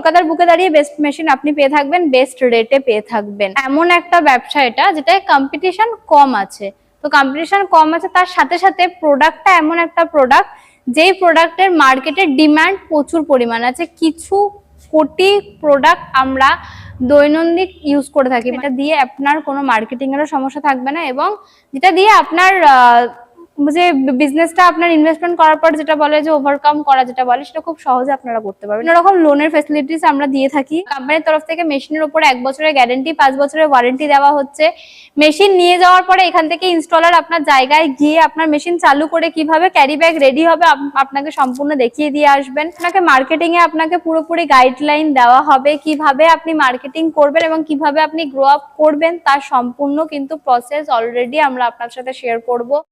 কলকাতার বুকে দাঁড়িয়ে বেস্ট মেশিন আপনি পেয়ে থাকবেন বেস্ট রেটে পেয়ে থাকবেন। এমন একটা ব্যবসা এটা, যেটায় কম্পিটিশন কম আছে। তো কম্পিটিশন কম আছে, তার সাথে সাথে প্রোডাক্টটা এমন একটা প্রোডাক্ট যেই প্রোডাক্টের মার্কেটে ডিমান্ড প্রচুর পরিমাণ আছে। কিছু কোটি প্রোডাক্ট আমরা দৈনন্দিন ইউজ করে থাকি। এটা দিয়ে আপনার কোনো মার্কেটিং এরও সমস্যা থাকবে না এবং যেটা দিয়ে আপনার যে বিজনেসটা আপনার ইনভেস্টমেন্ট করার পর যেটা বলে যে ওভারকাম করা যেটা বলে, সেটা খুব সহজে আপনারা করতে পারবেন। বিভিন্ন রকম লোনের ফেসিলিটিস আমরা দিয়ে থাকি। কোম্পানির তরফ থেকে মেশিনের উপর এক বছরের গ্যারেন্টি পাঁচ বছরের ওয়ারেন্টি দেওয়া হচ্ছে। মেশিন নিয়ে যাওয়ার পরে এখান থেকে ইনস্টলার আপনার জায়গায় গিয়ে আপনার মেশিন চালু করে কীভাবে ক্যারি ব্যাগ রেডি হবে আপ- আপনাকে সম্পূর্ণ দেখিয়ে দিয়ে আসবেন। আপনাকে মার্কেটিং এ আপনাকে পুরোপুরি গাইডলাইন দেওয়া হবে কীভাবে আপনি মার্কেটিং করবেন এবং কীভাবে আপনি গ্রো আপ করবেন, তার সম্পূর্ণ কিন্তু প্রসেস অলরেডি আমরা আপনার সাথে শেয়ার করব।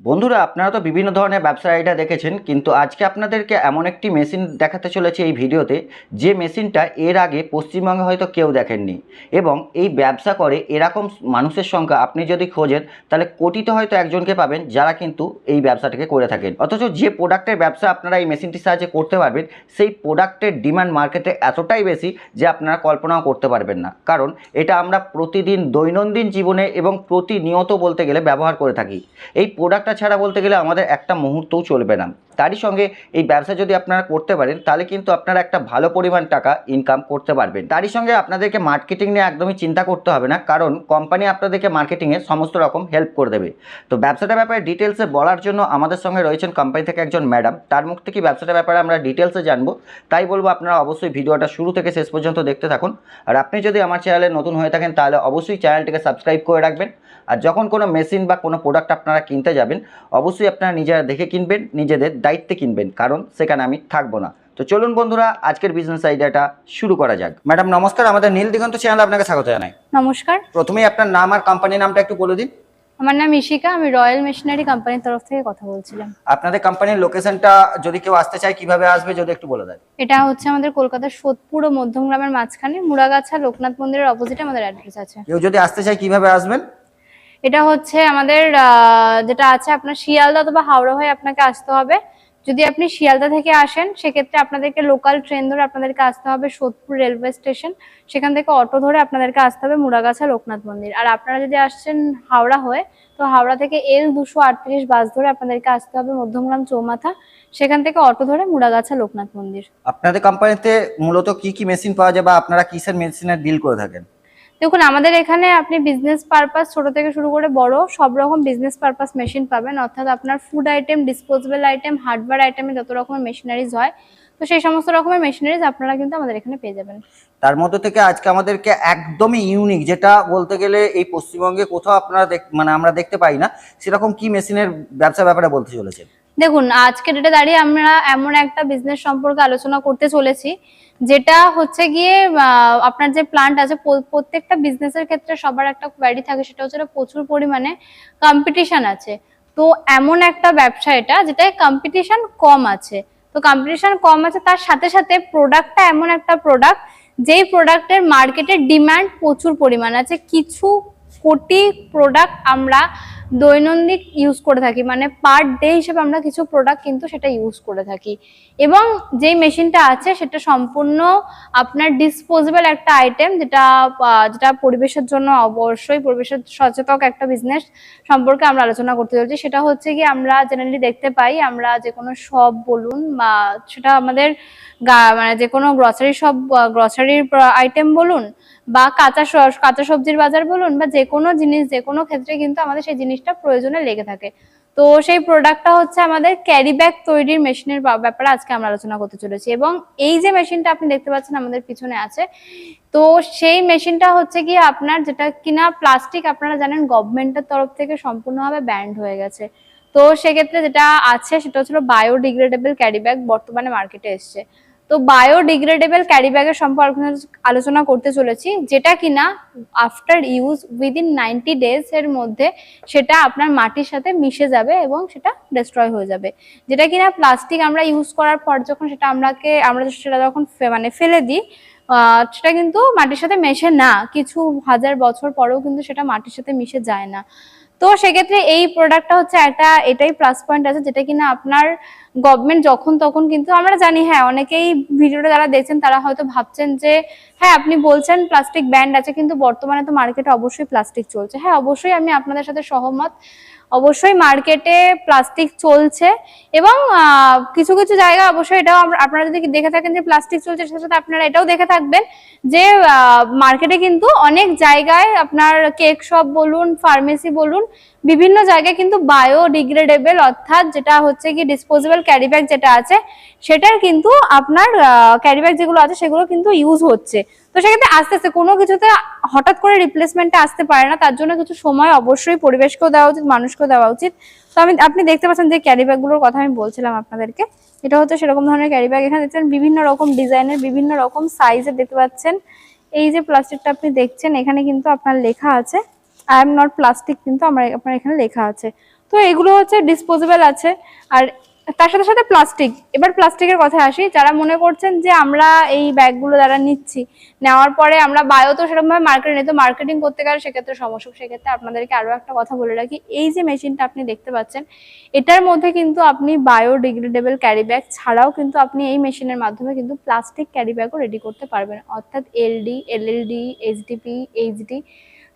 বন্ধুরা, আপনারা তো বিভিন্ন ধরনের ব্যবসার আইডিয়া দেখেছেন, কিন্তু আজকে আপনাদেরকে এমন একটি মেশিন দেখাতে চলেছে এই ভিডিওতে, যে মেশিনটা এর আগে পশ্চিমবঙ্গে হয়তো কেউ দেখেননি এবং এই ব্যবসা করে এরকম মানুষের সংখ্যা আপনি যদি খোঁজেন, তাহলে কোটিতে হয়তো একজনকে পাবেন যারা কিন্তু এই ব্যবসাটাকে করে থাকেন। অথচ যে প্রোডাক্টের ব্যবসা আপনারা এই মেশিনটির সাহায্যে করতে পারবেন, সেই প্রোডাক্টের ডিমান্ড মার্কেটে এতটাই বেশি যে আপনারা কল্পনাও করতে পারবেন না। কারণ এটা আমরা প্রতিদিন দৈনন্দিন জীবনে এবং প্রতিনিয়ত বলতে গেলে ব্যবহার করে থাকি। এই প্রোডাক্টটা ছাড়া বলতে গেলে আমাদের একটা মুহূর্তও চলবে না। তারই সঙ্গে এই ব্যবসা যদি আপনারা করতে পারেন, তাহলে কিন্তু আপনারা একটা ভালো পরিমাণ টাকা ইনকাম করতে পারবেন। তারই সঙ্গে আপনাদেরকে মার্কেটিং নিয়ে একদমই চিন্তা করতে হবে না, কারণ কোম্পানি আপনাদেরকে মার্কেটিংয়ে সমস্ত রকম হেল্প করে দেবে। তো ব্যবসাটার ব্যাপারে ডিটেলসে বলার জন্য আমাদের সঙ্গে রয়েছেন কোম্পানি থেকে একজন ম্যাডাম তার মুখ থেকে ব্যবসাটার ব্যাপারে আমরা ডিটেলসে জানব। তাই বলব আপনারা অবশ্যই ভিডিওটা শুরু থেকে শেষ পর্যন্ত দেখতে থাকুন। আর আপনি যদি আমার চ্যানেলে নতুন হয়ে থাকেন, তাহলে অবশ্যই চ্যানেলটিকে সাবস্ক্রাইব করে রাখবেন। আর যখন কোনো মেশিন বা কোনো প্রোডাক্ট আপনারা কিনতে যাবেন অবশ্যই আপনারা নিজেরা দেখে কিনবেন নিজেদের দায়িত্বে কিনবেন কারণ সেখানে আমি থাকব না। তো চলুন বন্ধুরা আজকের বিজনেস আইডিয়াটা শুরু করা যাক। ম্যাডাম নমস্কার আমাদের নীল দিগন্ত চ্যানেল আপনাকে স্বাগত জানাই। নমস্কার। প্রথমেই আপনার নাম আর কোম্পানির নামটা একটু বলে দিন। আমার নাম ইশিকা আমি রয়্যাল মেশিনারি কোম্পানির তরফ থেকে কথা বলছিলাম। আপনাদের কোম্পানির লোকেশনটা যদি কেউ আসতে চায় কীভাবে আসবে যদি একটু বলে দেন। এটা হচ্ছে আমাদের কলকাতার সোদপুর ও মধ্যমগ্রামের মাঝখানে মুড়াগাছা লোকনাথ মন্দিরের অপোজিটে আমাদের অ্যাড্রেস আছে। কেউ যদি আসতে চায় কীভাবে আসবেন? এটা হচ্ছে আমাদের যেটা আছে আপনার শিয়ালদা অথবা হাওড়া হয়ে আপনাকে আসতে হবে। যদি আপনি শিয়ালদা থেকে আসেন, সেক্ষেত্রে আপনাদেরকে লোকাল ট্রেন ধরে আপনাদেরকে আসতে হবে সোদপুর রেলওয়ে স্টেশন সেখান থেকে অটো ধরে আপনাদেরকে আসতে হবে মুড়াগাছা লোকনাথ মন্দির। আর আপনারা যদি আসছেন হাওড়া হয়ে, তো হাওড়া থেকে এল দুশো আটত্রিশ বাস ধরে আপনাদেরকে আসতে হবে মধ্যমগ্রাম চৌমাথা। সেখান থেকে অটো ধরে মুড়াগাছা লোকনাথ মন্দির। আপনাদের কোম্পানিতে মূলত কি কি মেশিন পাওয়া যায় বা আপনারা কিসের মেশিনের ডিল করে থাকেন? দেখুন, আমাদের এখানে আপনি বিজনেস পারপাস ছোট থেকে শুরু করে বড় সব রকম বিজনেস পারপাস মেশিন পাবেন। অর্থাৎ আপনার food item disposable item hardware আইটেমে যত রকমের মেশিনারিজ হয়, তো সেই সমস্ত রকমের মেশিনারিজ আপনারা কিন্তু আমাদের এখানে পেয়ে যাবেন। তার মধ্যে থেকে আজকে আমাদেরকে একদমই ইউনিক যেটা বলতে গেলে এই পশ্চিমবঙ্গে কোথাও আপনারা মানে আমরা দেখতে পাই না, সেরকম কি মেশিনের ব্যবসা ব্যাপারে বলতে চলেছেন? দেখুন আজকে ডেটে দাঁড়িয়ে আমরা এমন একটা বিজনেস সম্পর্কে আলোচনা করতে চলেছি, যেটা হচ্ছে গিয়ে আপনার যে প্লান্ট আছে, প্র- প্রত্যেকটা বিজনেসের ক্ষেত্রে সবার একটা কোয়ারি থাকে, সেটা হচ্ছে প্রচুর পরিমাণে কম্পিটিশন আছে। তো এমন একটা ব্যবসা এটা, যেটায় কম্পিটিশন কম আছে। তো কম্পিটিশন কম আছে, তার সাথে সাথে প্রোডাক্টটা এমন একটা প্রোডাক্ট যেই প্রোডাক্টের মার্কেটে ডিমান্ড প্রচুর পরিমাণ আছে। কিছু কোটি প্রোডাক্ট আমরা দৈনন্দিন ইউজ করে থাকি। মানে পার ডে হিসেবে আমরা কিছু প্রোডাক্ট কিন্তু সেটা ইউজ করে থাকি। এবং যেই মেশিনটা আছে, সেটা সম্পূর্ণ আপনার ডিসপোজেবল একটা আইটেম যেটা যেটা পরিবেশের জন্য অবশ্যই পরিবেশের সচেতক একটা বিজনেস সম্পর্কে আমরা আলোচনা করতে চলছি। সেটা হচ্ছে কি আমরা জেনারেলি দেখতে পাই, আমরা যে কোনো শপ বলুন বা সেটা আমাদের মানে যে কোনো গ্রসারি শপ গ্রসারির আইটেম বলুন বা কাঁচা কাঁচা সবজির বাজার বলুন বা যে কোনো জিনিস, যে কোনো ক্ষেত্রে কিন্তু আমাদের সেই জিনিসটা প্রয়োজনে লেগে থাকে। তো সেই প্রোডাক্টটা হচ্ছে আমাদের ক্যারি ব্যাগ তৈরির মেশিনের ব্যাপারে আজকে আমরা আলোচনা করতে চলেছি এবং এই যে মেশিনটা আপনি দেখতে পাচ্ছেন আমাদের পিছনে আছে, তো সেই মেশিনটা হচ্ছে কি আপনার যেটা কিনা প্লাস্টিক আপনারা জানেন গভর্নমেন্টের তরফ থেকে সম্পূর্ণভাবে ব্যান্ড হয়ে গেছে। তো সেক্ষেত্রে যেটা আছে সেটা হচ্ছিল বায়োডিগ্রেডেবল ক্যারি ব্যাগ বর্তমানে মার্কেটে এসছে। তো বায়োডিগ্রেডেবল ক্যারি ব্যাগের সম্পর্কে আলোচনা করতে চলেছি, যেটা কিনা after use within ninety days এর মধ্যে সেটা আপনার মাটির সাথে মিশে যাবে এবং সেটা ডিস্ট্রয় হয়ে যাবে। যেটা কিনা প্লাস্টিক আমরা ইউজ করার পর যখন সেটা আমরাকে, আমরা সেটা যখন মানে ফেলে দিই সেটা কিন্তু মাটির সাথে মেশে না, কিছু হাজার বছর পরেও কিন্তু সেটা মাটির সাথে মিশে যায় না। তো সেক্ষেত্রে এই প্রোডাক্টটা হচ্ছে একটা, এটাই প্লাস পয়েন্ট আছে, যেটা কিনা আপনার গভর্নমেন্ট যখন তখন কিন্তু আমরা জানি হ্যাঁ অনেকেই ভিডিওটা যারা দেখছেন তারা হয়তো ভাবছেন যে হ্যাঁ আপনি বলছেন প্লাস্টিক ব্যান্ড আছে, কিন্তু বর্তমানে তো মার্কেটে অবশ্যই প্লাস্টিক চলছে। হ্যাঁ অবশ্যই আমি আপনাদের সাথে সহমত। অবশ্যই মার্কেটে প্লাস্টিক চলছে এবং কিছু কিছু জায়গা অবশ্যই এটাও আপনারা যদি দেখে থাকেন যে প্লাস্টিক চলছে, সাথে সাথে আপনারা এটাও দেখে থাকবেন যে মার্কেটে কিন্তু অনেক জায়গায় আপনার কেক শপ বলুন, ফার্মেসি বলুন, বিভিন্ন জায়গায় কিন্তু বায়োডিগ্রেডেবল অর্থাৎ যেটা হচ্ছে কি ডিসপোজেবল ক্যারি ব্যাগ যেটা আছে, সেটার কিন্তু আপনার ক্যারি ব্যাগ যেগুলো আছে, সেগুলো কিন্তু ইউজ হচ্ছে। তো সেক্ষেত্রে আস্তে আস্তে কোনো কিছুতে হঠাৎ করে রিপ্লেসমেন্টটা আসতে পারে না, তার জন্য কিছু সময় অবশ্যই পরিবেশকেও দেওয়া উচিত, মানুষকেও দেওয়া উচিত। তো আমি, আপনি দেখতে পাচ্ছেন যে ক্যারি ব্যাগগুলোর কথা আমি বলছিলাম আপনাদেরকে। এটা হচ্ছে সেরকম ধরনের ক্যারি ব্যাগ এখানে দেখছেন বিভিন্ন রকম ডিজাইনের বিভিন্ন রকম সাইজের দেখতে পাচ্ছেন। এই যে প্লাস্টিকটা আপনি দেখছেন, এখানে কিন্তু আপনার লেখা আছে। আই এম নট প্লাস্টিক কিন্তু আমার, আপনার এখানে লেখা আছে। তো এগুলো হচ্ছে ডিসপোজেবল আছে। আর তার সাথে সাথে প্লাস্টিক এবার প্লাস্টিকের কথা আসি, যারা মনে করছেন যে আমরা এই ব্যাগগুলো যারা নিচ্ছি, নেওয়ার পরে আমরা বায়ো তো সেরকমভাবে মার্কেটে নেই, তো মার্কেটিং করতে গেলে সেক্ষেত্রে সমস্যা। সেক্ষেত্রে আপনাদেরকে আরও একটা কথা বলে রাখি, এই যে মেশিনটা আপনি দেখতে পাচ্ছেন, এটার মধ্যে কিন্তু আপনি বায়োডিগ্রেডেবল ক্যারি ব্যাগ ছাড়াও কিন্তু আপনি এই মেশিনের মাধ্যমে কিন্তু প্লাস্টিক ক্যারি ব্যাগও রেডি করতে পারবেন। অর্থাৎ এলডি এলএলডি এইচডিপি এইচডি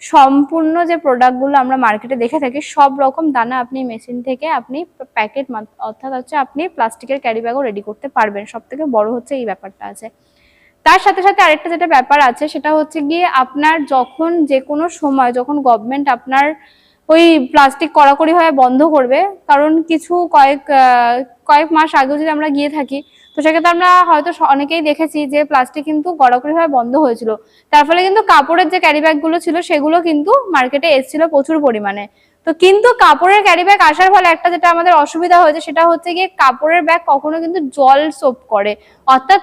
সম্পূর্ণ যে প্রোডাক্টগুলো আমরা মার্কেটে দেখে থাকি, সব রকম দানা আপনি মেশিন থেকে আপনি প্যাকেট অর্থাৎ হচ্ছে আপনি প্লাস্টিকের ক্যারি ব্যাগও রেডি করতে পারবেন। সব থেকে বড় হচ্ছে এই ব্যাপারটা আছে। তার সাথে সাথে আরেকটা যেটা ব্যাপার আছে, সেটা হচ্ছে গিয়ে আপনার যখন যে কোনো সময় যখন গভর্নমেন্ট আপনার ওই প্লাস্টিক কড়াকড়ি হয়ে বন্ধ করবে, কারণ কিছু কয়েক কয়েক মাস আগেও যদি আমরা গিয়ে থাকি তো সেক্ষেত্রে আমরা হয়তো অনেকেই দেখেছি যে প্লাস্টিক কিন্তু কড়াকড়ি হয়ে বন্ধ হয়েছিল। তার ফলে কিন্তু কাপড়ের যে ক্যারি ব্যাগগুলো ছিল, সেগুলো কিন্তু মার্কেটে এসেছিল প্রচুর পরিমাণে। তো কিন্তু কাপড়ের ক্যারি ব্যাগ আসার ফলে একটা যেটা আমাদের অসুবিধা হয়েছে, সেটা হচ্ছে গিয়ে কাপড়ের ব্যাগ কখনো কিন্তু জল সোপ করে। অর্থাৎ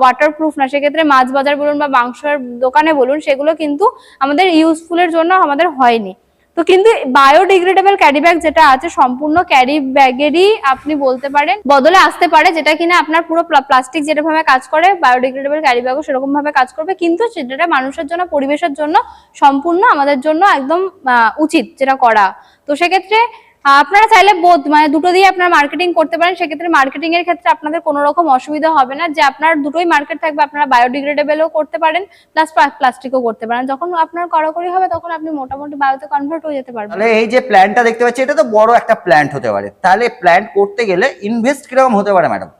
ওয়াটার প্রুফ না। সেক্ষেত্রে মাছ বাজার বলুন বা মাংসের দোকানে বলুন, সেগুলো কিন্তু আমাদের ইউজফুলের জন্য আমাদের হয়নি। তো কিন্তু বায়োডিগ্রেডেবল ক্যারি ব্যাগ যেটা আছে, সম্পূর্ণ ক্যারি ব্যাগেরই আপনি বলতে পারেন, বদলে আসতে পারে, যেটা কিনা আপনার পুরো প্লাস্টিক যেটাভাবে কাজ করে, বায়োডিগ্রেডেবল ক্যারি ব্যাগও সেরকম ভাবে কাজ করবে। কিন্তু সেটা মানুষের জন্য, পরিবেশের জন্য, সম্পূর্ণ আমাদের জন্য একদম উচিত যেটা করা। তো সেক্ষেত্রে আপনারা চাইলে বোধ মানে দুটো দিয়ে আপনারা মার্কেটিং করতে পারেন। সেক্ষেত্রে মার্কেটিং এর ক্ষেত্রে আপনাদের কোনো রকম অসুবিধা হবে না। যে আপনার দুটোই মার্কেট থাকবে আপনারা বায়োডিগ্রেডেবলও করতে পারেন প্লাস প্লাস্টিকও করতে পারেন। যখন আপনার কড়াকড়ি হবে তখন আপনি মোটামুটি বায়োতে কনভার্ট হয়ে যেতে পারবেন। তাহলে এই যে প্ল্যানটা দেখতে পাচ্ছি এটা তো বড় একটা প্ল্যান্ট হতে পারে। তাহলে প্ল্যান্ট করতে গেলে ইনভেস্ট কীরকম হতে পারে ম্যাডাম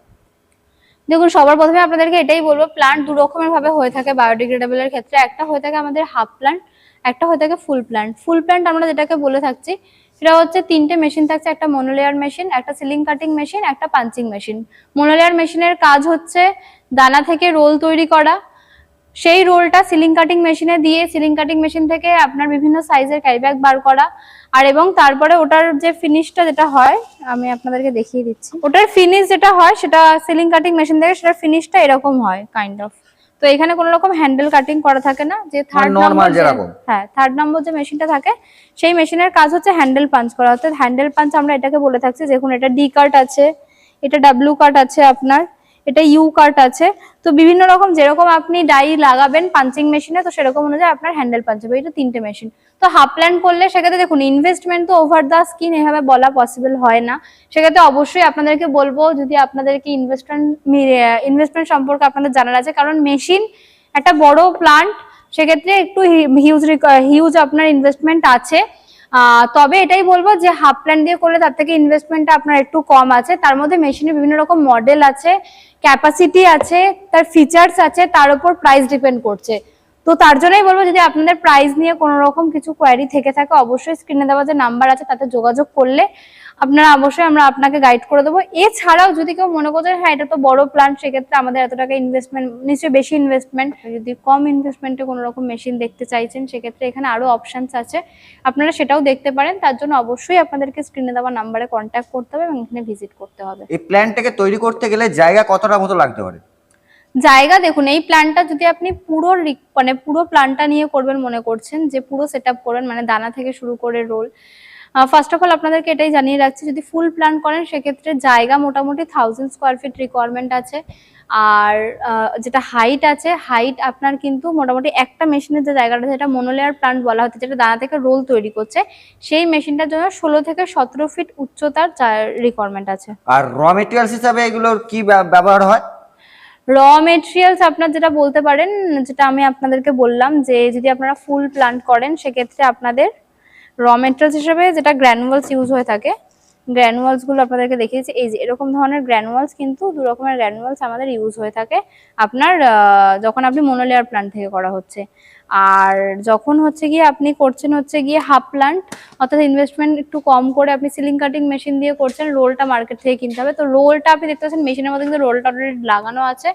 দেখুন সবার প্রথমে আপনাদেরকে এটাই বলব প্লান্ট দু রকমের ভাবে হয়ে থাকে বায়োডিগ্রেডেবল এর ক্ষেত্রে। একটা হয়ে থাকে আমাদের হাফ প্লান্ট একটা হয়ে থাকে ফুল প্লান্ট ফুল প্লান্ট আমরা যেটাকে বলে থাকছি সেটা হচ্ছে তিনটে মেশিন থাকছে, একটা মনোলেয়ার মেশিন একটা সিলিং কাটিং মেশিন একটা পাঞ্চিং মেশিন মনোলেয়ার মেশিনের কাজ হচ্ছে দানা থেকে রোল তৈরি করা। সেই রোলটা সিলিং কাটিং মেশিনে দিয়ে সিলিং কাটিং মেশিন থেকে আপনার বিভিন্ন সাইজের ক্যারি ব্যাগ বার করা। আর এবং তারপরে ওটার যে ফিনিশটা যেটা হয়, আমি আপনাদেরকে দেখিয়ে দিচ্ছি। ওটার ফিনিশ যেটা হয়, সেটা সিলিং কাটিং মেশিন থেকে সেটার ফিনিশটা এরকম হয় কাইন্ড অফ তো এখানে কোনো রকম হ্যান্ডেল কাটিং করা থাকে না যে থার্ড normal নম্বর। হ্যাঁ থার্ড নম্বর যে মেশিনটা থাকে সেই মেশিনের কাজ হচ্ছে হ্যান্ডেল পাঞ্চ করা অর্থাৎ হ্যান্ডেল পাঞ্চ আমরা এটাকে বলে থাকছি দেখুন এটা ডি কাট আছে এটা ডাব্লু কাট আছে আপনার এটা ইউ কাট আছে। তো বিভিন্ন রকম যেরকম আপনি ডাই লাগাবেন পাঞ্চিং মেশিনে তো সেরকম অনুযায়ী আপনার হ্যান্ডেল পাঞ্চ হবে। এটা তিনটে মেশিন তো হাফ প্ল্যান করলে সেক্ষেত্রে দেখুন ইনভেস্টমেন্ট তো ওভার দ্য স্কিন এভাবে বলা পসিবল হয় না। সেক্ষেত্রে অবশ্যই আপনাদেরকে বলব, যদি আপনাদেরকে ইনভেস্টমেন্ট ইনভেস্টমেন্ট সম্পর্কে আপনাদের জানার আছে, কারণ মেশিন একটা বড় প্লান্ট সেক্ষেত্রে একটু হিউজ হিউজ আপনার ইনভেস্টমেন্ট আছে। তবে এটাই বলব যে হাফ প্ল্যান দিয়ে করলে তার থেকে ইনভেস্টমেন্টটা আপনার একটু কম আছে। তার মধ্যে মেশিনের বিভিন্ন রকম মডেল আছে ক্যাপাসিটি আছে, তার ফিচার্স আছে, তার উপর প্রাইস ডিপেন্ড করছে। তো তার জন্যই বলব যদি আপনাদের প্রাইস নিয়ে কোনো রকম কিছু কোয়ারি থেকে থাকে, অবশ্যই স্ক্রিনে দেওয়া যে নাম্বার আছে, তাতে যোগাযোগ করলে আপনারা অবশ্যই আমরা আপনাকে গাইড করে দেবো। এছাড়াও যদি কেউ মনে করছেন হ্যাঁ এটা তো বড় প্ল্যান সেক্ষেত্রে আমাদের এত টাকা ইনভেস্টমেন্ট নিশ্চয়ই বেশি ইনভেস্টমেন্ট যদি কম ইনভেস্টমেন্টে কোনো রকম মেশিন দেখতে চাইছেন সেক্ষেত্রে এখানে আরও অপশনস আছে। আপনারা সেটাও দেখতে পারেন। তার জন্য অবশ্যই আপনাদেরকে স্ক্রিনে দেওয়া নাম্বারে কন্ট্যাক্ট করতে হবে এবং এখানে ভিজিট করতে হবে। এই প্ল্যানটাকে তৈরি করতে গেলে জায়গা কতটা মতো লাগতে পারে? জায়গা দেখুন এই প্ল্যানটা যদি আপনি পুরো মানে পুরো প্ল্যানটা নিয়ে করবেন মনে করছেন যে পুরো সেট আপ করবেন মানে দানা থেকে শুরু করে রোল ফার্স্ট অফ অল আপনাদেরকে এটাই জানিয়ে রাখছি যদি ফুল প্ল্যান করেন সেক্ষেত্রে জায়গা মোটামুটি থাউজেন্ড স্কোয়ার ফিট রিকোয়ারমেন্ট আছে। আর যেটা হাইট আছে হাইট আপনার কিন্তু মোটামুটি একটা মেশিনের যে জায়গাটা যেটা মোনোলেয়ার প্লান্ট বলা হচ্ছে যেটা দানা থেকে রোল তৈরি করছে সেই মেশিনটার জন্য ষোলো থেকে সতেরো ফিট উচ্চতার রিকোয়ারমেন্ট আছে। আর র মেটেরিয়ালস হিসাবে এগুলোর কি ব্যবহার হয়? র মেটেরিয়ালস আপনার যেটা বলতে পারেন যেটা আমি আপনাদেরকে বললাম যে যদি আপনারা ফুল প্লান্ট করেন সেক্ষেত্রে আপনাদের র মেটেরিয়ালস হিসেবে যেটা গ্র্যানুয়ালস ইউজ হয়ে থাকে গ্র্যানুয়ালসগুলো আপনাদেরকে দেখিয়েছি, এই যে এরকম ধরনের গ্র্যানুয়ালস কিন্তু দু রকমের গ্র্যানুয়ালস আমাদের ইউজ হয়ে থাকে। আপনার যখন আপনি মোনোলেয়ার প্লান্ট থেকে করা হচ্ছে। আর যখন হচ্ছে গিয়ে আপনি করছেন হচ্ছে গিয়ে হাফ প্লান্ট অর্থাৎ ইনভেস্টমেন্ট একটু কম করে আপনি সিলিং কাটিং মেশিন দিয়ে করছেন রোলটা মার্কেট থেকে কিনতে হবে। তো রোলটা আপনি দেখতে পাচ্ছেন মেশিনের মধ্যে কিন্তু রোলটা অলরেডি লাগানো আছে।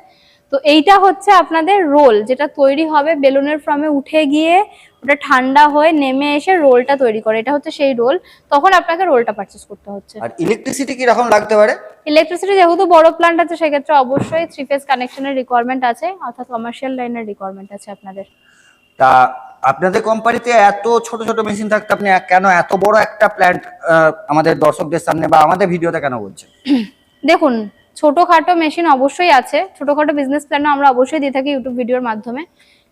তো এইটা হচ্ছে আপনাদের রোল যেটা তৈরি হবে বেলুনের ফ্রমে উঠে গিয়ে ওটা ঠান্ডা হয়ে নেমে এসে রোলটা তৈরি করে। এটা হচ্ছে সেই রোল তখন আপনাকে রোলটা পারচেস করতে হচ্ছে। আর ইলেকট্রিসিটি কি রকম লাগতে পারে? ইলেকট্রিসিটি যেহেতু বড় প্ল্যান্ট আছে সেক্ষেত্রে অবশ্যই থ্রি ফেজ কানেকশনের রিকোয়ারমেন্ট আছে অর্থাৎ কমার্শিয়াল লাইনের রিকোয়ারমেন্ট আছে আপনাদের। তা আপনাদের কোম্পানিতে এত ছোট ছোট মেশিন থাকতে আপনি কেন এত বড় একটা প্ল্যান্ট আমাদের দর্শকদের সামনে বা আমাদের ভিডিওতে কেন বলছেন? দেখুন, ছোটখাটো মেশিন অবশ্যই আছে। ছোটখাটো বিজনেস প্ল্যানও আমরা অবশ্যই দিয়ে থাকি ইউটিউব ভিডিওর মাধ্যমে।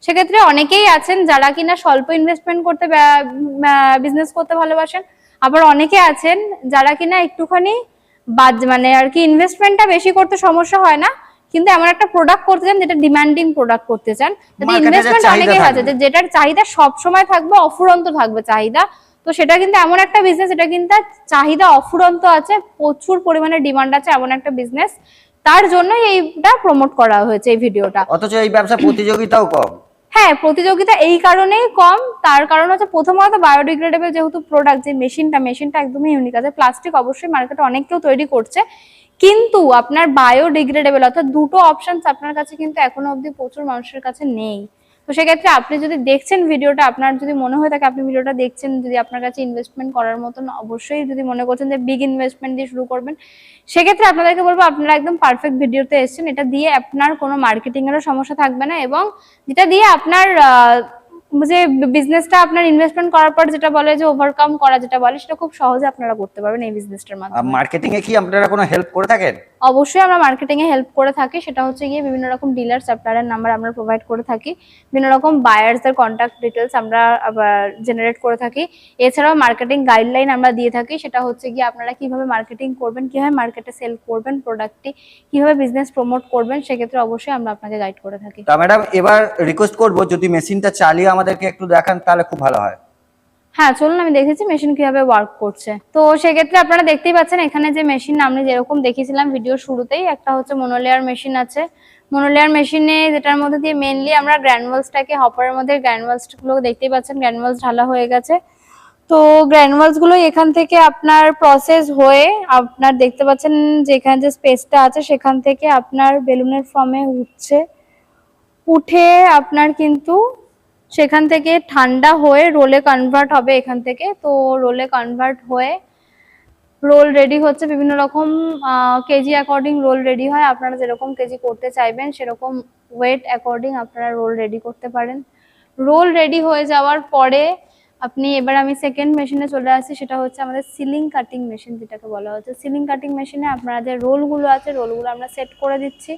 সেক্ষেত্রে অনেকেই আছেন যারা কিনা স্বল্প ইনভেস্টমেন্ট করতে বিজনেস করতে ভালোবাসেন। আবার অনেকে আছেন যারা কিনা একটুখানি বাদ মানে আর কি ইনভেস্টমেন্টটা বেশি করতে সমস্যা হয় না। কিন্তু এমন একটা প্রোডাক্ট করতে চান যেটা ডিমান্ডিং প্রোডাক্ট করতে চান যাতে ইনভেস্টমেন্ট অনেকেই আছে যে যেটার চাহিদা সব সময় থাকবে অফুরন্ত থাকবে চাহিদা। তো সেটা কিন্তু এমন একটা বিজনেস এটা কিন্তু চাহিদা অফুরন্ত আছে প্রচুর পরিমাণে ডিমান্ড আছে এমন একটা বিজনেস তার জন্যই এইটা প্রমোট করা হয়েছে এই ভিডিওটা অথচ এই ব্যবসা প্রতিযোগিতাও কম। হ্যাঁ প্রতিযোগিতা এই কারণেই কম। তার কারণ হচ্ছে প্রথমত বায়োডিগ্রেডেবল যেহেতু প্রোডাক্ট যে মেশিনটা মেশিনটা একদমই ইউনিক আছে। প্লাস্টিক অবশ্যই মার্কেটে অনেক কেউ তৈরি করছে। কিন্তু আপনার বায়োডিগ্রেডেবল অর্থাৎ দুটো অপশনস আপনার কাছে কিন্তু এখনও অবধি প্রচুর মানুষের কাছে নেই। তো সেক্ষেত্রে আপনি যদি দেখছেন ভিডিওটা আপনার যদি মনে হয়ে থাকে আপনি ভিডিওটা দেখছেন যদি আপনার কাছে ইনভেস্টমেন্ট করার মতন অবশ্যই যদি মনে করছেন যে বিগ ইনভেস্টমেন্ট দিয়ে শুরু করবেন সেক্ষেত্রে আপনাদেরকে বলব আপনারা একদম পারফেক্ট ভিডিওতে এসেছেন। এটা দিয়ে আপনার কোনো মার্কেটিং এরও সমস্যা থাকবে না এবং যেটা দিয়ে আপনার আহ, যে বিজনেসটা আপনার ইনভেস্টমেন্ট করার পর যেটা বলে যে ওভারকাম করা যেটা বলে সেটা খুব সহজে আপনারা করতে পারবেন এই বিজনেসটার মাধ্যমে। মার্কেটিং এ কি আপনারা কোনো হেল্প করে থাকেন? অবশ্যই আমরা মার্কেটিং এ হেল্প করে থাকি। সেটা হচ্ছে গিয়ে বিভিন্ন রকম ডিলার সাপ্লায়ার নাম্বার আমরা প্রোভাইড করে থাকি। বিভিন্ন রকম বায়ার্স এর কন্ট্যাক্ট ডিটেলস আমরা জেনারেট করে থাকি। এছাড়াও মার্কেটিং গাইডলাইন আমরা দিয়ে থাকি। সেটা হচ্ছে গিয়ে আপনারা কীভাবে মার্কেটিং করবেন, কীভাবে মার্কেটে সেল করবেন প্রোডাক্টটি কীভাবে বিজনেস প্রমোট করবেন, সেক্ষেত্রে অবশ্যই আমরা আপনাকে গাইড করে থাকি। তা ম্যাডাম এবার রিকোয়েস্ট করব, যদি মেশিনটা চালিয়ে আমাদেরকে একটু দেখান, তাহলে খুব ভালো হয়। হ্যাঁ চলুন আমি দেখেছি মেশিন কীভাবে ওয়ার্ক করছে। তো সেক্ষেত্রে আপনারা দেখতেই পাচ্ছেন এখানে যে মেশিন আমি যেরকম দেখেছিলাম ভিডিও শুরুতেই, একটা হচ্ছে মোনোলেয়ার মেশিন আছে। মোনোলেয়ার মেশিনে যেটার মধ্যে দিয়ে মেনলি আমরা গ্র্যানুয়ালসটাকে হপারের মধ্যে গ্র্যানুয়ালসগুলো দেখতেই পাচ্ছেন গ্র্যানুয়ালস ঢালা হয়ে গেছে। তো গ্র্যানুয়ালসগুলো এখান থেকে আপনার প্রসেস হয়ে আপনার দেখতে পাচ্ছেন যে এখানে যে স্পেসটা আছে, সেখান থেকে আপনার বেলুনের ফর্মে উঠছে। উঠে আপনার কিন্তু সেখান থেকে ঠান্ডা হয়ে রোলে কনভার্ট হবে এখান থেকে। তো রোলে কনভার্ট হয়ে রোল রেডি হচ্ছে। বিভিন্ন রকম কেজি অ্যাকর্ডিং রোল রেডি হয়। আপনারা যেরকম কেজি করতে চাইবেন, সেরকম ওয়েট অ্যাকর্ডিং আপনারা রোল রেডি করতে পারেন। রোল রেডি হয়ে যাওয়ার পরে আপনি, এবার আমি সেকেন্ড মেশিনে চলে আসছি। সেটা হচ্ছে আমাদের সিলিং কাটিং মেশিন যেটাকে বলা হচ্ছে। সিলিং কাটিং মেশিনে আপনারা যে রোলগুলো আছে রোলগুলো আমরা সেট করে দিচ্ছি।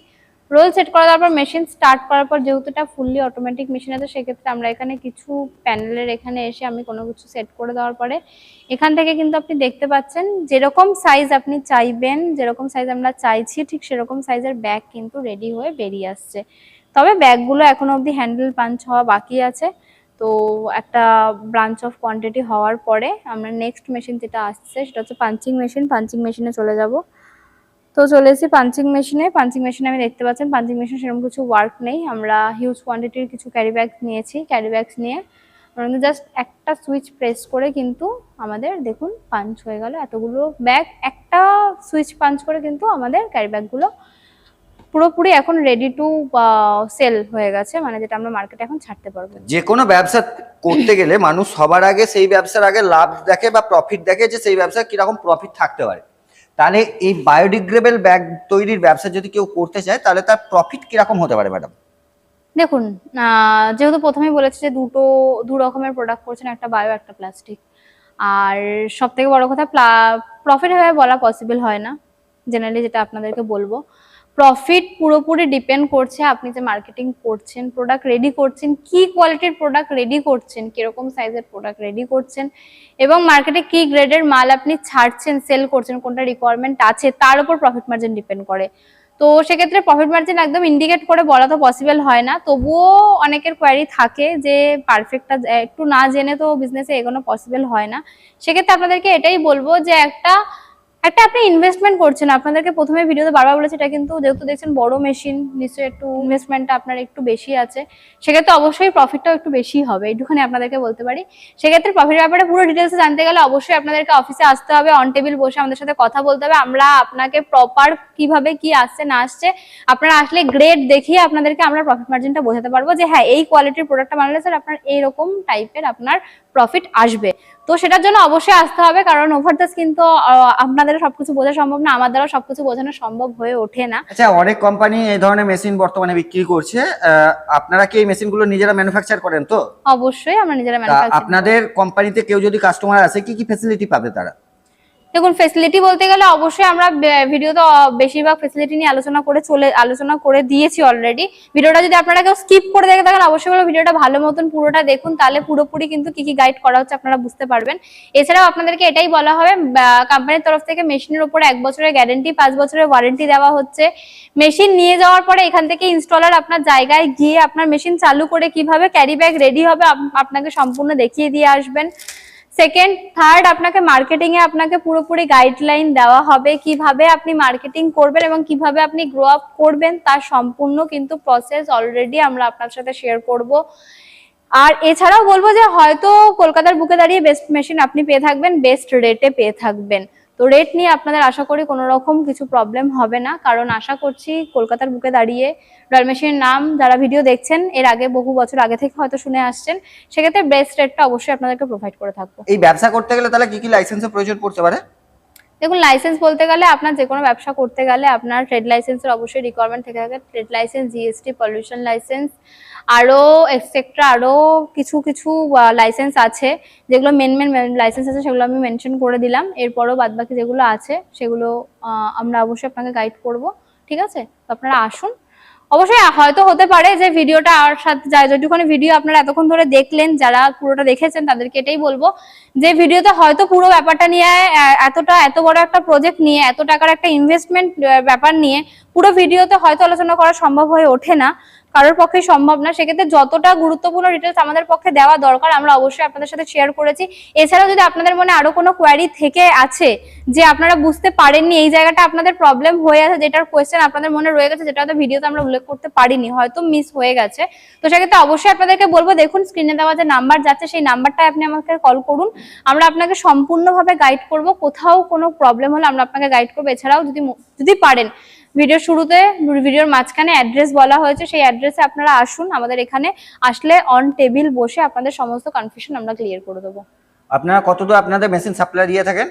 রোল সেট করা দেওয়ার পর মেশিন স্টার্ট করার পর যেহেতু এটা ফুললি অটোমেটিক মেশিন আছে, সেক্ষেত্রে আমরা এখানে কিছু প্যানেলের এখানে এসে আমি কোনো কিছু সেট করে দেওয়ার পরে এখান থেকে কিন্তু আপনি দেখতে পাচ্ছেন যেরকম সাইজ আপনি চাইবেন, যেরকম সাইজ আমরা চাইছি, ঠিক সেরকম সাইজের ব্যাগ কিন্তু রেডি হয়ে বেরিয়ে আসছে। তবে ব্যাগগুলো এখনও অবধি হ্যান্ডেল পাঞ্চ হওয়া বাকি আছে। তো একটা ব্রাঞ্চ অফ কোয়ান্টিটি হওয়ার পরে আমরা নেক্সট মেশিন যেটা আসছে, সেটা হচ্ছে পাঞ্চিং মেশিন পাঞ্চিং মেশিনে চলে যাব। তো চলে এসেছি পাঞ্চিং মেশিনে পাঞ্চিং মেশিনে আমি দেখতে পাচ্ছেন পাঞ্চিং মেশিন সেরকম কিছু ওয়ার্ক নেই। আমরা হিউজ কোয়ান্টিটির কিছু ক্যারি ব্যাগ নিয়েছি ক্যারি ব্যাগস নিয়ে। আমরা জাস্ট একটা সুইচ প্রেস করে কিন্তু আমাদের দেখুন পাঞ্চ হয়ে গেল। এতগুলো ব্যাগ একটা সুইচ পাঞ্চ করে কিন্তু আমাদের ক্যারি ব্যাগগুলো পুরোপুরি এখন রেডি টু সেল হয়ে গেছে। মানে যেটা আমরা মার্কেটে এখন ছাড়তে পারব যে কোনো ব্যবসা করতে গেলে মানুষ সবার আগে সেই ব্যবসার আগে লাভ দেখে বা প্রফিট দেখে যে সেই ব্যবসায় কীরকম প্রফিট থাকতে পারে। তাহলে এই বায়োডিগ্রেডেবল ব্যাগ তৈরির ব্যবসা যদি কেউ করতে চায়, তাহলে তার প্রফিট কীরকম হতে পারে ম্যাডাম দেখুন যেহেতু প্রথমেই বলেছি যে দুটো, দু রকমের প্রোডাক্ট করছেন, একটা বায়ো একটা প্লাস্টিক আর সব থেকে বড় কথা প্রফিট হয়ে বলা পসিবল হয় না। জেনারেলি যেটা আপনাদেরকে বলব। প্রফিট পুরোপুরি ডিপেন্ড করছে আপনি যে মার্কেটিং করছেন প্রোডাক্ট রেডি করছেন, কি কোয়ালিটির প্রোডাক্ট রেডি করছেন, কীরকম সাইজের প্রোডাক্ট রেডি করছেন এবং মার্কেটে কি গ্রেডের মাল আপনি ছাড়ছেন সেল করছেন, কোনটা রিকোয়ারমেন্ট আছে, তার উপর প্রফিট মার্জিন ডিপেন্ড করে। তো সেক্ষেত্রে প্রফিট মার্জিন একদম ইন্ডিকেট করে বলা তো পসিবল হয় না, তবুও অনেকের কোয়ারি থাকে যে পারফেক্টটা একটু না জেনে তো বিজনেসে এগোনো পসিবল হয় না। সেক্ষেত্রে আপনাদেরকে এটাই বলব যে একটা একটা আপনি ইনভেস্টমেন্ট করছেন, আপনাদেরকে প্রথমে ভিডিওতে বারবার বলেছি, এটা কিন্তু যেহেতু দেখছেন বড় মেশিন নিশ্চয়ই একটু ইনভেস্টমেন্টটা আপনার একটু বেশি আছে। সেক্ষেত্রে অবশ্যই প্রফিটটাও একটু বেশি হবে এইটুখানি আপনাদেরকে বলতে পারি। সেক্ষেত্রে প্রফিটের ব্যাপারে পুরো ডিটেলসে জানতে গেলে অবশ্যই আপনাদেরকে অফিসে আসতে হবে অন টেবিল বসে আমাদের সাথে কথা বলতে হবে। আমরা আপনাকে প্রপার কীভাবে কি আসছে, না আসছে, আপনারা আসলে গ্রেড দেখিয়ে আপনাদেরকে আমরা প্রফিট মার্জিনটা বোঝাতে পারব যে হ্যাঁ এই কোয়ালিটির প্রোডাক্টটা বানালে স্যার আপনার এইরকম টাইপের আপনার প্রফিট আসবে। তো সেটার জন্য অবশ্যই আসতে হবে কারণ ওভার দ্য স্কিন তো আপনাদের সবকিছু বোঝা সম্ভব না আমার দ্বারা সবকিছু বোঝানো সম্ভব হয়ে ওঠে না। আচ্ছা অনেক কোম্পানি এই ধরনের মেশিন বর্তমানে বিক্রি করছে আপনারা কি এই মেশিনগুলো নিজেরা ম্যানুফ্যাকচার করেন তো? অবশ্যই আমরা নিজেরা ম্যানুফ্যাকচার আপনাদের কোম্পানিতে কেউ যদি কাস্টমার আসে কি কি ফ্যাসিলিটি পাবে তারা? দেখুন ফেসিলিটি বলতে গেলে অবশ্যই আমরা ভিডিওতে বেশিরভাগ ফেসিলিটি নিয়ে আলোচনা করে চলে, আলোচনা করে দিয়েছি অলরেডি ভিডিওটা যদি আপনারা কেউ স্কিপ করে দেখে থাকেন, অবশ্যই বলব ভিডিওটা ভালো মতন পুরোটা দেখুন, তাহলে পুরোপুরি কিন্তু কি কি গাইড করা হচ্ছে আপনারা বুঝতে পারবেন। এছাড়াও আপনাদেরকে এটাই বলা হবে কোম্পানির তরফ থেকে মেশিনের উপরে এক বছরের গ্যারেন্টি পাঁচ বছরের ওয়ারেন্টি দেওয়া হচ্ছে। মেশিন নিয়ে যাওয়ার পরে এখান থেকে ইনস্টলার আপনার জায়গায় গিয়ে আপনার মেশিন চালু করে কীভাবে ক্যারি ব্যাগ রেডি হবে, আপ- আপনাকে সম্পূর্ণ দেখিয়ে দিয়ে আসবেন। সেকেন্ড থার্ড আপনাকে মার্কেটিং এ আপনাকে পুরোপুরি গাইডলাইন দেওয়া হবে কীভাবে আপনি মার্কেটিং করবেন এবং কীভাবে আপনি গ্রো আপ করবেন তার সম্পূর্ণ কিন্তু প্রসেস অলরেডি আমরা আপনার সাথে শেয়ার করব। আর এছাড়াও বলব যে হয়তো কলকাতার বুকে দাঁড়িয়ে বেস্ট মেশিন আপনি পেয়ে থাকবেন বেস্ট রেটে পেয়ে থাকবেন। তো রেট নিয়ে আপনাদের আশা করি কোনো রকম কিছু প্রবলেম হবে না। কারণ আশা করছি কলকাতার বুকে দাঁড়িয়ে রয়্যাল মেশিনের নাম যারা ভিডিও দেখছেন এর আগে বহু বছর আগে থেকে হয়তো শুনে আসছেন সেক্ষেত্রে বেস্ট রেটটা অবশ্যই আপনাদেরকে প্রোভাইড করে থাকব। এই ব্যবসা করতে গেলে তাহলে কি কি লাইসেন্সের প্রয়োজন পড়তে পারে? দেখুন লাইসেন্স বলতে গেলে আপনার যে কোনো ব্যবসা করতে গেলে আপনার ট্রেড লাইসেন্সের অবশ্যই রিকোয়ারমেন্ট থেকে থাকে। Trade licence GST pollution licence আরও এক্সেট্রা আরও কিছু কিছু লাইসেন্স আছে। যেগুলো মেন মেন লাইসেন্স আছে সেগুলো আমি মেনশন করে দিলাম। এরপরও বাদবাকি যেগুলো আছে সেগুলো আমরা অবশ্যই আপনাকে গাইড করব। ঠিক আছে? তো আপনারা আসুন অবশ্যই হয়তো হতে পারে যে ভিডিওটা আর সাথে যায় যেটুখানি ভিডিও আপনারা এতক্ষণ ধরে দেখলেন, যারা পুরোটা দেখেছেন, তাদেরকে এটাই বলব যে ভিডিওতে হয়তো পুরো ব্যাপারটা নিয়ে এতটা, এত বড় একটা প্রজেক্ট নিয়ে, এত টাকার একটা ইনভেস্টমেন্ট ব্যাপার নিয়ে পুরো ভিডিওতে হয়তো আলোচনা করা সম্ভব হয়ে ওঠে না। কারোর পক্ষে সম্ভব না। সেক্ষেত্রে যতটা গুরুত্বপূর্ণ ডিটেলস আমাদের পক্ষে দেওয়া দরকার, আমরা অবশ্যই আপনাদের সাথে শেয়ার করেছি। এছাড়াও যদি আপনাদের মনে আরও কোনো কোয়ারি থেকে আছে, যে আপনারা বুঝতে পারেননি, এই জায়গাটা আপনাদের প্রবলেম হয়ে আছে, যেটার কোয়েশ্চেন আপনাদের মনে রয়ে গেছে, যেটা হয়তো ভিডিওতে আমরা উল্লেখ করতে পারিনি, হয়তো মিস হয়ে গেছে। তো সেক্ষেত্রে অবশ্যই আপনাদেরকে বলব, দেখুন স্ক্রিনে দেওয়া যে নাম্বার যাচ্ছে, সেই নাম্বারটায় আপনি আমাকে কল করুন। আমরা আপনাকে সম্পূর্ণভাবে গাইড করব। কোথাও কোনো প্রবলেম হলে আমরা আপনাকে গাইড করব। এছাড়াও যদি যদি পারেন ভিডিওর শুরুতে ভিডিওর মাঝখানে অ্যাড্রেস বলা হয়েছে সেই অ্যাড্রেসে আপনারা আসুন আমাদের এখানে আসলে অন টেবিল বসে আপনাদের সমস্ত কনফিউশন আমরা ক্লিয়ার করে দেবো। আপনারা কতদূর আপনাদের মেশিন সাপ্লাই দিয়ে থাকেন?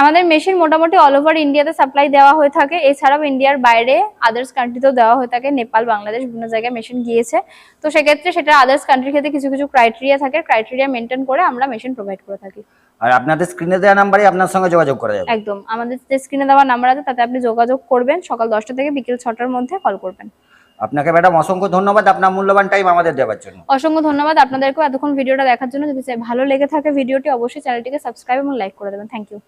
আমাদের মেশিন মোটামুটি অল ওভার ইন্ডিয়াতে সাপ্লাই দেওয়া হয়ে থাকে এছাড়াও ইন্ডিয়ার বাইরে আদার্স কান্ট্রিতেও দেওয়া হয়ে থাকে নেপাল বাংলাদেশ বিভিন্ন জায়গায় মেশিন গিয়েছে। তো সেক্ষেত্রে সেটা আদার্স কান্ট্রির ক্ষেত্রে কিছু কিছু ক্রাইটেরিয়া থাকে ক্রাইটেরিয়া মেনটেন করে আমরা মেশিন প্রোভাইড করে থাকি। আর আপনাদের স্ক্রিনে দেওয়া নাম্বারে আপনার সঙ্গে যোগাযোগ করা যাবে। একদম আমাদের যে স্ক্রিনে দেওয়া নাম্বার আছে তাতে আপনি যোগাযোগ করবেন সকাল দশটা থেকে বিকেল ছটার মধ্যে কল করবেন। আপনাকে ম্যাডাম অসংখ্য ধন্যবাদ আপনার মূল্যবান টাইম আমাদের দেওয়ার জন্য। অসংখ্য ধন্যবাদ আপনাদেরকেও এতক্ষণ ভিডিওটা দেখার জন্য। যদি ভালো লেগে থাকে ভিডিওটি অবশ্যই চ্যানেলটিকে সাবস্ক্রাইব এবং লাইক করে দেবেন। Thank you